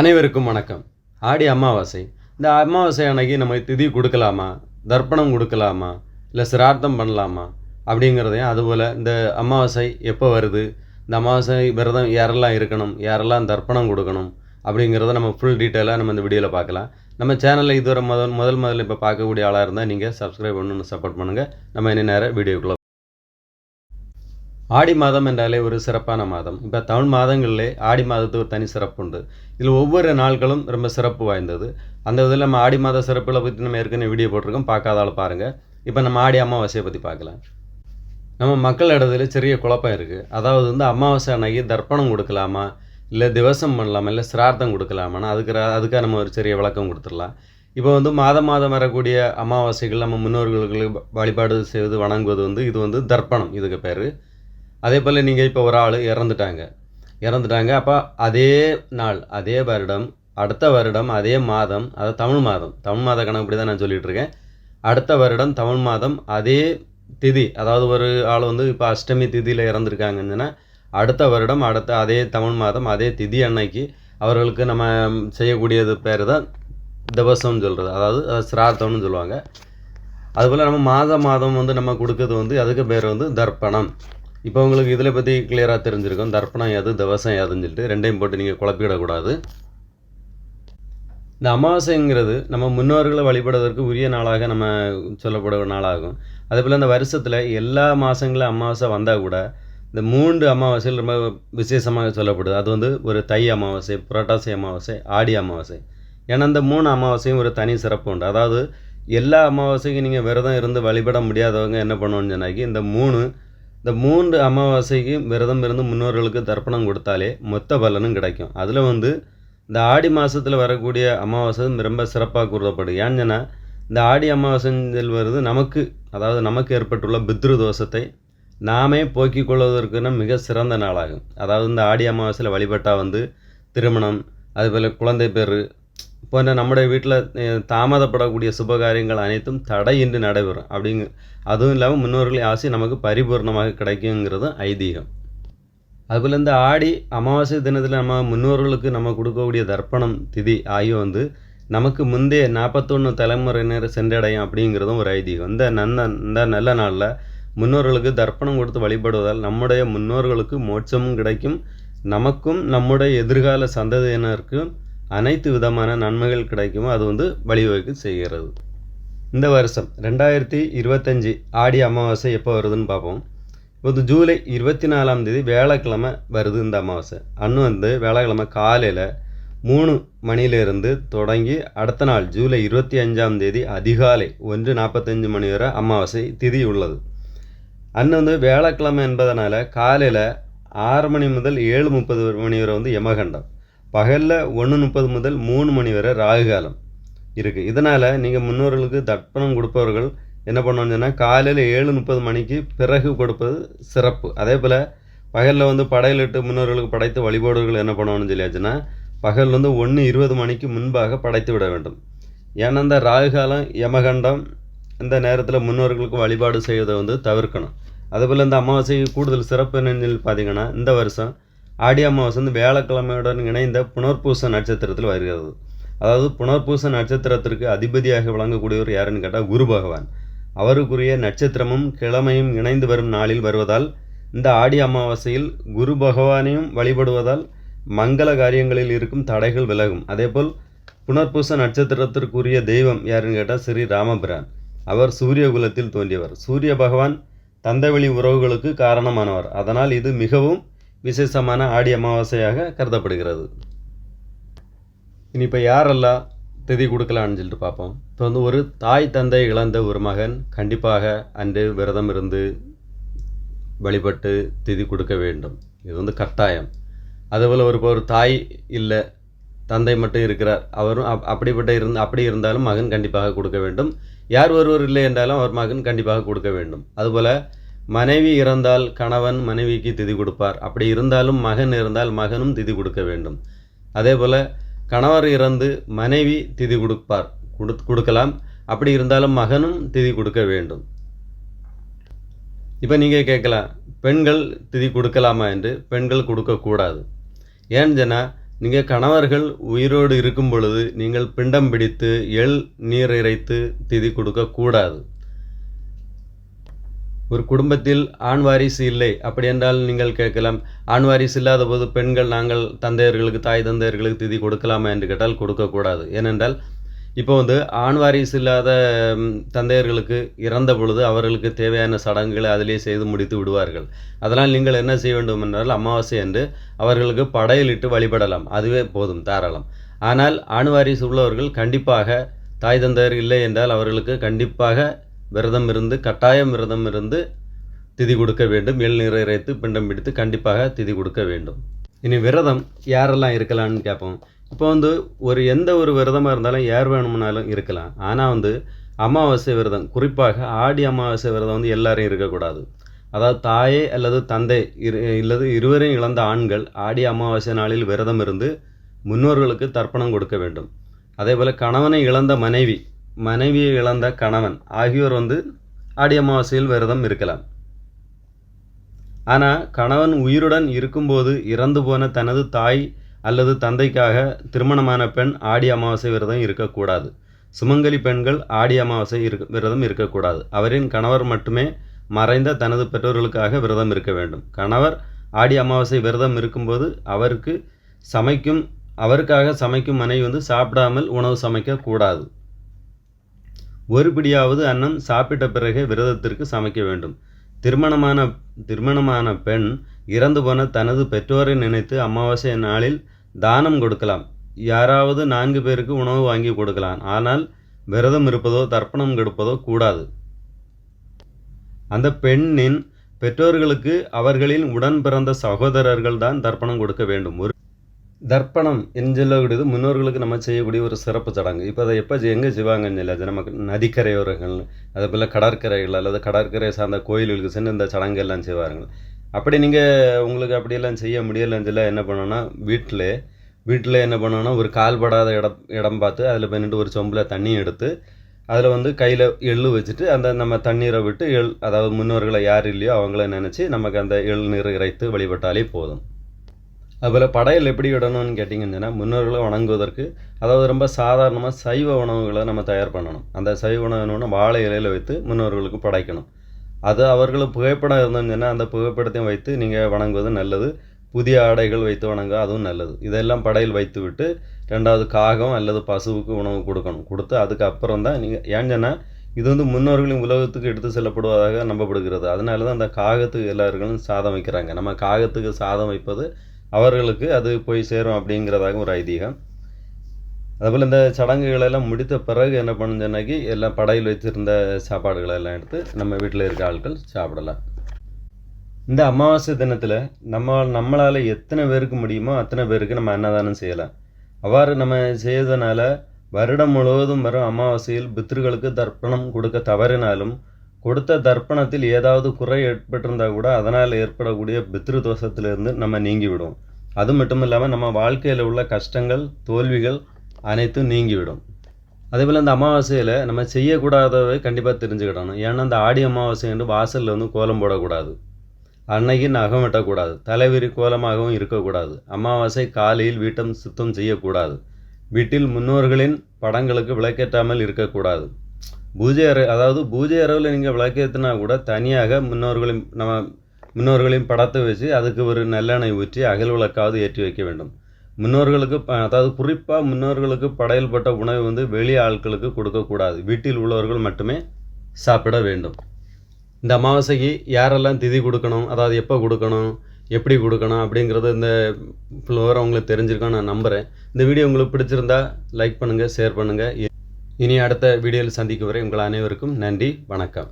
அனைவருக்கும் வணக்கம். ஆடி அமாவாசை. இந்த அமாவாசை அன்னைக்கு நம்ம திதி கொடுக்கலாமா? தர்ப்பணம் கொடுக்கலாமா? இல்லை சிரார்த்தம் பண்ணலாமா? அப்படிங்கிறதையும் அதுபோல் இந்த அமாவாசை எப்போ வருது? இந்த அமாவாசை விரதம் யாரெல்லாம் இருக்கணும்? யாரெல்லாம் தர்ப்பணம் கொடுக்கணும்? அப்படிங்கிறத நம்ம ஃபுல் டீட்டெயிலாக நம்ம இந்த வீடியோவில் பார்க்கலாம். நம்ம சேனலில் இதுவரை முதல் முதல் முதல்ல இப்போ பார்க்கக்கூடிய ஆளாக இருந்தால் நீங்கள் சப்ஸ்கிரைப் பண்ணணும்னு சப்போர்ட் பண்ணுங்கள் நம்ம இன்னும் நேரம் வீடியோக்குள்ளே ஆடி மாதம் என்றாலே ஒரு சிறப்பான மாதம். இப்போ தமிழ் மாதங்களிலே ஆடி மாதத்துக்கு ஒரு தனி சிறப்பு உண்டு இதில் ஒவ்வொரு நாட்களும் ரொம்ப சிறப்பு வாய்ந்தது. அந்த இதில் நம்ம ஆடி மாத சிறப்புகளை பற்றி நம்ம ஏற்கனவே வீடியோ போட்டிருக்கோம். பார்க்காத ஆள் பாருங்கள் இப்போ நம்ம ஆடி அமாவாசையை பற்றி பார்க்கலாம். நம்ம மக்கள் இடத்துல சிறிய குழப்பம் இருக்குது அதாவது வந்து அமாவாசை அன்னைக்கு தர்ப்பணம் கொடுக்கலாமா? இல்லை திவசம் பண்ணலாமா? இல்லை சிரார்த்தம் கொடுக்கலாமான்னு அதுக்கு அதுக்காக நம்ம ஒரு சிறிய விளக்கம் கொடுத்துடலாம். இப்போ வந்து மாதம் மாதம் வரக்கூடிய அமாவாசைகள் நம்ம முன்னோர்களுக்கு வழிபாடு செய்வது வணங்குவது வந்து இது வந்து தர்ப்பணம். இதுக்கு பேர் அதே போல் நீங்கள் இப்போ ஒரு ஆள் இறந்துட்டாங்க. இறந்துட்டாங்க அப்போ அதே நாள் அதே வருடம் அடுத்த வருடம் அதே மாதம் அது தமிழ் மாதம். தமிழ் மாத கணக்கு தான் நான் சொல்லிகிட்டு இருக்கேன். அடுத்த வருடம் தமிழ் மாதம் அதே திதி அதாவது ஒரு ஆள் வந்து இப்போ அஷ்டமி திதியில் இறந்துருக்காங்கன்னா அடுத்த வருடம் அடுத்த அதே தமிழ் மாதம் அதே திதி அன்னைக்கு அவர்களுக்கு நம்ம செய்யக்கூடியது பேர் தான் திவசம்னு சொல்கிறது அதாவது அது சிரார்த்தம்னு சொல்லுவாங்க. அதுபோல் நம்ம மாதம் மாதம் வந்து நம்ம கொடுக்கறது வந்து அதுக்கு பேர் வந்து தர்ப்பணம். இப்போ உங்களுக்கு இதில் பற்றி கிளியராக தெரிஞ்சிருக்கும். தர்ப்பணம் யாது தவசம் யாதுன்னு சொல்லிட்டு ரெண்டையும் போட்டு நீங்கள் குழப்பிடக்கூடாது. இந்த அமாவாசைங்கிறது நம்ம முன்னோர்களை வழிபடுவதற்கு உரிய நாளாக நம்ம சொல்லப்படுற நாளாகும். அதே போல் இந்த வருஷத்தில் எல்லா மாதங்களும் அமாவாசை வந்தால் கூட இந்த மூன்று அமாவாசைகள் ரொம்ப விசேஷமாக சொல்லப்படுது. அது வந்து ஒரு தை அமாவாசை புரட்டாசி அமாவாசை ஆடி அமாவாசை. ஏன்னா இந்த மூணு அமாவாசையும் ஒரு தனி சிறப்பு உண்டு. அதாவது எல்லா அமாவாசைக்கும் நீங்கள் விரதம் இருந்து வழிபட முடியாதவங்க என்ன பண்ணுவோன்னு சொன்னாக்கி இந்த மூணு இந்த மூன்று அமாவாசைக்கு விரதம் இருந்து முன்னோர்களுக்கு தர்ப்பணம் கொடுத்தாலே மொத்த பலனும் கிடைக்கும். அதில் வந்து இந்த ஆடி மாதத்தில் வரக்கூடிய அமாவாசை ரொம்ப சிறப்பாக கூறப்படுது. ஏன்னு இந்த ஆடி அமாவாசையில் வருது நமக்கு அதாவது நமக்கு ஏற்பட்டுள்ள பித்ரு தோஷத்தை நாமே போக்கிக் கொள்வதற்குன்னு மிக சிறந்த நாளாகும். அதாவது இந்த ஆடி அமாவாசையில் வழிபட்டால் வந்து திருமணம் அதுபோல் குழந்தை பேர் போன்ற நம்முடைய வீட்டில் தாமதப்படக்கூடிய சுபகாரியங்கள் அனைத்தும் தடையின்றி நடைபெறும். அப்படிங்க அதுவும் இல்லாமல் முன்னோர்களின் ஆசை நமக்கு பரிபூர்ணமாக கிடைக்குங்கிறதும் ஐதீகம். அதுபோல் இந்த ஆடி அமாவாசை தினத்தில் நம்ம முன்னோர்களுக்கு நம்ம கொடுக்கக்கூடிய தர்ப்பணம் திதி ஆகிய வந்து நமக்கு முந்தைய நாற்பத்தொன்று தலைமுறையினர் சென்றடையும் அப்படிங்கிறதும் ஒரு ஐதீகம். இந்த நன்ன இந்த நல்ல நாளில் முன்னோர்களுக்கு தர்ப்பணம் கொடுத்து வழிபடுவதால் நம்முடைய முன்னோர்களுக்கு மோட்சமும் கிடைக்கும். நமக்கும் நம்முடைய எதிர்கால சந்ததியினருக்கும் அனைத்து விதமான நன்மைகள் கிடைக்குமோ அது வந்து வழிவகுக்க செய்கிறது. இந்த வருஷம் ரெண்டாயிரத்தி இருபத்தஞ்சி ஆடி அமாவாசை எப்போ வருதுன்னு பார்ப்போம். இப்போ ஜூலை இருபத்தி நாலாம் தேதி வேலைக்கிழமை வருது இந்த அமாவாசை. அன்னும் வந்து வேலைக்கிழமை காலையில் மூணு மணியிலிருந்து தொடங்கி அடுத்த நாள் ஜூலை இருபத்தி அஞ்சாம் தேதி அதிகாலை ஒன்று நாற்பத்தஞ்சு மணி வரை அமாவாசை திதி உள்ளது. அன்று வந்து வேலைக்கிழமை என்பதனால காலையில் ஆறு மணி முதல் ஏழு முப்பது மணி வரை வந்து யமகண்டம். பகலில் ஒன்று முப்பது முதல் மூணு மணி வரை ராகுகாலம் இருக்குது இதனால் நீங்கள் முன்னோர்களுக்கு தர்ப்பணம் கொடுப்பவர்கள் என்ன பண்ணணும்னு சொன்னால் காலையில் ஏழு முப்பது மணிக்கு பிறகு கொடுப்பது சிறப்பு. அதே போல் பகலில் வந்து படையலிட்டு முன்னோர்களுக்கு படைத்து வழிபாடுகள் என்ன பண்ணணும்னு சொல்லியாச்சுன்னா பகல் வந்து ஒன்று இருபது மணிக்கு முன்பாக படைத்து விட வேண்டும். ஏன்னா இந்த ராகுகாலம் யமகண்டம் இந்த நேரத்தில் முன்னோர்களுக்கு வழிபாடு செய்வதை வந்து தவிர்க்கணும். அதுபோல் இந்த அமாவாசைக்கு கூடுதல் சிறப்பு என்னன்னு சொல்லி பார்த்தீங்கன்னா இந்த வருஷம் ஆடி அமாவாசை வந்து வியாழக்கிழமையுடன் இணைந்த புனர்பூச நட்சத்திரத்தில் வருகிறது. அதாவது புனர்பூச நட்சத்திரத்திற்கு அதிபதியாக விளங்கக்கூடியவர் யாருன்னு கேட்டால் குரு பகவான். அவருக்குரிய நட்சத்திரமும் கிழமையும் இணைந்து வரும் நாளில் வருவதால் இந்த ஆடி அமாவாசையில் குரு பகவானையும் வழிபடுவதால் மங்கள காரியங்களில் இருக்கும் தடைகள் விலகும். அதேபோல் புனர்பூச நட்சத்திரத்திற்குரிய தெய்வம் யாருன்னு கேட்டால் ஸ்ரீ ராமபிரான். அவர் சூரிய குலத்தில் தோன்றியவர். சூரிய பகவான் தந்தவெளி உறவுகளுக்கு காரணமானவர். அதனால் இது மிகவும் விசேஷமான ஆடி அமாவாசையாக கருதப்படுகிறது. இனி இப்போ யாரெல்லாம் திதி கொடுக்கலான்னு சொல்லிட்டு பார்ப்போம். இப்போ வந்து ஒரு தாய் தந்தை இழந்த ஒரு மகன் கண்டிப்பாக அன்று விரதம் இருந்து வழிபட்டு திதி கொடுக்க வேண்டும். இது வந்து கட்டாயம். அதுபோல் ஒரு இப்போ ஒரு தாய் இல்லை தந்தை மட்டும் இருக்கிறார். அவரும் அப் அப்படிப்பட்ட இருந்து அப்படி இருந்தாலும் மகன் கண்டிப்பாக கொடுக்க வேண்டும். யார் ஒருவர் இல்லை என்றாலும் அவர் மகன் கண்டிப்பாக கொடுக்க வேண்டும். அதுபோல் மனைவி இறந்தால் கணவன் மனைவிக்கு திதி கொடுப்பார். அப்படி இருந்தாலும் மகன் இருந்தால் மகனும் திதி கொடுக்க வேண்டும். அதே போல் கணவர் இறந்து மனைவி திதி கொடுப்பார். கொடு கொடுக்கலாம். அப்படி இருந்தாலும் மகனும் திதி கொடுக்க வேண்டும். இப்போ நீங்கள் கேட்கலாம் பெண்கள் திதி கொடுக்கலாமா என்று? பெண்கள் கொடுக்கக்கூடாது ஏன்னு நீங்கள் கணவர்கள் உயிரோடு இருக்கும் பொழுது நீங்கள் பிண்டம் பிடித்து எள் நீர் இறைத்து திதி கொடுக்கக்கூடாது ஒரு குடும்பத்தில் ஆண் வாரிசு இல்லை. அப்படி என்றால் நீங்கள் கேட்கலாம் ஆண் வாரிசு இல்லாத போது பெண்கள் நாங்கள் தந்தையர்களுக்கு தாய் தந்தையர்களுக்கு திதி கொடுக்கலாமா என்று கேட்டால் கொடுக்கக்கூடாது. ஏனென்றால் இப்போ வந்து ஆண் வாரிசு இல்லாத தந்தையர்களுக்கு இறந்த பொழுது அவர்களுக்கு தேவையான சடங்குகளை அதிலே செய்து முடித்து விடுவார்கள். அதனால் நீங்கள் என்ன செய்ய வேண்டும் என்றால் அமாவாசை என்று அவர்களுக்கு படையலிட்டு வழிபடலாம். அதுவே போதும் தாராளம். ஆனால் ஆண் வாரிசு உள்ளவர்கள் கண்டிப்பாக தாய் தந்தையர் இல்லை என்றால் அவர்களுக்கு கண்டிப்பாக விரதம் இருந்து கட்டாயம் விரதம் இருந்து திதி கொடுக்க வேண்டும். எள் இறைத்து பிண்டம் பிடித்து கண்டிப்பாக திதி கொடுக்க வேண்டும். இனி விரதம் யாரெல்லாம் இருக்கலாம்னு கேட்போம். இப்போ வந்து ஒரு எந்த ஒரு விரதமாக இருந்தாலும் யார் வேணும்னாலும் இருக்கலாம். ஆனால் வந்து அமாவாசை விரதம் குறிப்பாக ஆடி அமாவாசை விரதம் வந்து எல்லாரும் இருக்கக்கூடாது. அதாவது தாயே அல்லது தந்தை இரு இல்லது இருவரையும் இழந்த ஆண்கள் ஆடி அமாவாசை நாளில் விரதம் இருந்து முன்னோர்களுக்கு தர்ப்பணம் கொடுக்க வேண்டும். அதே போல் கணவனை இழந்த மனைவி மனைவியை இழந்த கணவன் ஆகியோர் வந்து ஆடி அமாவாசையில் விரதம் இருக்கலாம். ஆனால் கணவன் உயிருடன் இருக்கும்போது இறந்து போன தனது தாய் அல்லது தந்தைக்காக திருமணமான பெண் ஆடி அமாவாசை விரதம் இருக்கக்கூடாது. சுமங்கலி பெண்கள் ஆடி அமாவாசை இருக்க விரதம் இருக்கக்கூடாது. அவரின் கணவர் மட்டுமே மறைந்த தனது பெற்றோர்களுக்காக விரதம் இருக்க வேண்டும். கணவர் ஆடி அமாவாசை விரதம் இருக்கும்போது அவருக்கு சமைக்கும் அவருக்காக சமைக்கும் மனைவி வந்து சாப்பிடாமல் உணவு சமைக்கக்கூடாது. ஒரு பிடியாவது அன்னம் சாப்பிட்ட பிறகே விரதத்திற்கு சமைக்க வேண்டும். திருமணமான திருமணமான பெண் இறந்து போன தனது பெற்றோரை நினைத்து அமாவாசை நாளில் தானம் கொடுக்கலாம். யாராவது நான்கு பேருக்கு உணவு வாங்கி கொடுக்கலாம். ஆனால் விரதம் இருப்பதோ தர்ப்பணம் கொடுப்பதோ கூடாது. அந்த பெண்ணின் பெற்றோர்களுக்கு அவர்களின் உடன் பிறந்த சகோதரர்கள் தான் தர்ப்பணம் கொடுக்க வேண்டும். ஒரு தர்ப்பணம் என்று சொல்லக்கூடியது முன்னோர்களுக்கு நம்ம செய்யக்கூடிய ஒரு சிறப்பு சடங்கு. இப்போ அதை எப்போ எங்கே செய்வாங்கன்னு இல்லை அது நமக்கு நதிக்கரையோரங்கள் அதே போல் கடற்கரைகள் அல்லது கடற்கரை சார்ந்த கோயில்களுக்கு சென்று இந்த சடங்கு எல்லாம் செய்வாங்க அப்படி நீங்கள் உங்களுக்கு அப்படியெல்லாம் செய்ய முடியலைன்னு சொல்ல என்ன பண்ணோன்னா வீட்டில் வீட்டில் என்ன பண்ணணும்னா ஒரு கால்படாத இடம் இடம் பார்த்து அதில் பண்ணிட்டு ஒரு சொம்பில் தண்ணி எடுத்து அதில் வந்து கையில் எள்ளு வச்சுட்டு அந்த நம்ம தண்ணீரை விட்டு எள் அதாவது முன்னோர்களை யார் இல்லையோ அவங்கள நினச்சி நமக்கு அந்த எள் நீர் இறைத்து வழிபட்டாலே போதும். அதுபோல் படையல் எப்படி இடணும்னு கேட்டிங்கன்னா முன்னோர்களை வணங்குவதற்கு அதாவது ரொம்ப சாதாரணமாக சைவ உணவுகளை நம்ம தயார் பண்ணணும். அந்த சைவ உணவு என்னன்னா வாழை இலையில் வைத்து முன்னோர்களுக்கு படைக்கணும். அது அவர்களுக்கு புகைப்படம் இருந்துச்சுன்னா அந்த புகைப்படத்தையும் வைத்து நீங்கள் வணங்குவது நல்லது. புதிய ஆடைகள் வைத்து வணங்க அதுவும் நல்லது. இதெல்லாம் படையில் வைத்து விட்டு ரெண்டாவது காகம் அல்லது பசுவுக்கு உணவு கொடுக்கணும். கொடுத்து அதுக்கப்புறம் தான் நீங்கள் ஏன்னு இது வந்து முன்னோர்களின் உலகத்துக்கு எடுத்து செல்லப்படுவதாக நம்பப்படுகிறது. அதனால தான் அந்த காகத்துக்கு எல்லார்களும் சாதம் வைக்கிறாங்க. நம்ம காகத்துக்கு சாதம் வைப்பது அவர்களுக்கு அது போய் சேரும் அப்படிங்கிறதாக ஒரு ஐதீகம். அதுபோல் இந்த சடங்குகளெல்லாம் முடித்த பிறகு என்ன பண்ணுச்சுன்னாக்கி எல்லாம் படையில் வச்சுருந்த சாப்பாடுகளை எல்லாம் எடுத்து நம்ம வீட்டில் இருக்க ஆட்கள் சாப்பிடலாம். இந்த அமாவாசை தினத்தில் நம்ம நம்மளால் எத்தனை பேருக்கு முடியுமோ அத்தனை பேருக்கு நம்ம அன்னதானம் செய்யலாம். அவ்வாறு நம்ம செய்யறதுனால வருடம் முழுவதும் வரும் அமாவாசையில் பித்ருகளுக்கு தர்ப்பணம் கொடுக்க தவறினாலும் கொடுத்த தர்ப்பணத்தில் ஏதாவது குறை ஏற்பட்டிருந்தால் கூட அதனால் ஏற்படக்கூடிய பித்ரு தோஷத்திலிருந்து நம்ம நீங்கிவிடும். அது மட்டும் இல்லாமல் நம்ம வாழ்க்கையில் உள்ள கஷ்டங்கள் தோல்விகள் அனைத்தும் நீங்கிவிடும். அதேபோல் இந்த அமாவாசையில் நம்ம செய்யக்கூடாதவை கண்டிப்பாக தெரிஞ்சுக்கிடணும். ஏன்னா இந்த ஆடி அமாவாசை என்று வாசலில் வந்து கோலம் போடக்கூடாது. அன்னைக்கு நகம் வெட்டக்கூடாது. தலைவிரி கோலமாகவும் இருக்கக்கூடாது. அமாவாசை காலையில் வீட்டம் சுத்தம் செய்யக்கூடாது. வீட்டில் முன்னோர்களின் படங்களுக்கு விளக்கேற்றாமல் இருக்கக்கூடாது. பூஜை அறை அதாவது பூஜை அறையில் நீங்கள் விளக்கேற்றினா கூட தனியாக முன்னோர்களின் நம்ம முன்னோர்களின் படத்தை வச்சு அதுக்கு ஒரு நல்லெண்ணெய் ஊற்றி அகல் விளக்காவது ஏற்றி வைக்க வேண்டும். முன்னோர்களுக்கு ப- அதாவது குறிப்பாக முன்னோர்களுக்கு படையல்பட்ட உணவு வந்து வெளி ஆட்களுக்கு கொடுக்கக்கூடாது வீட்டில் உள்ளவர்கள் மட்டுமே சாப்பிட வேண்டும். இந்த அமாவாசைக்கு யாரெல்லாம் திதி கொடுக்கணும் அதாவது எப்போ கொடுக்கணும் எப்படி கொடுக்கணும் அப்படிங்கிறது இந்த ஃப்ளோர் உங்களுக்கு தெரிஞ்சிருக்கோம் நான் நம்புகிறேன் இந்த வீடியோ உங்களுக்கு பிடிச்சிருந்தா லைக் பண்ணுங்கள் ஷேர் பண்ணுங்கள் இனி அடுத்த வீடியோவில் சந்திக்கும் வரை உங்கள் அனைவருக்கும் நன்றி வணக்கம்.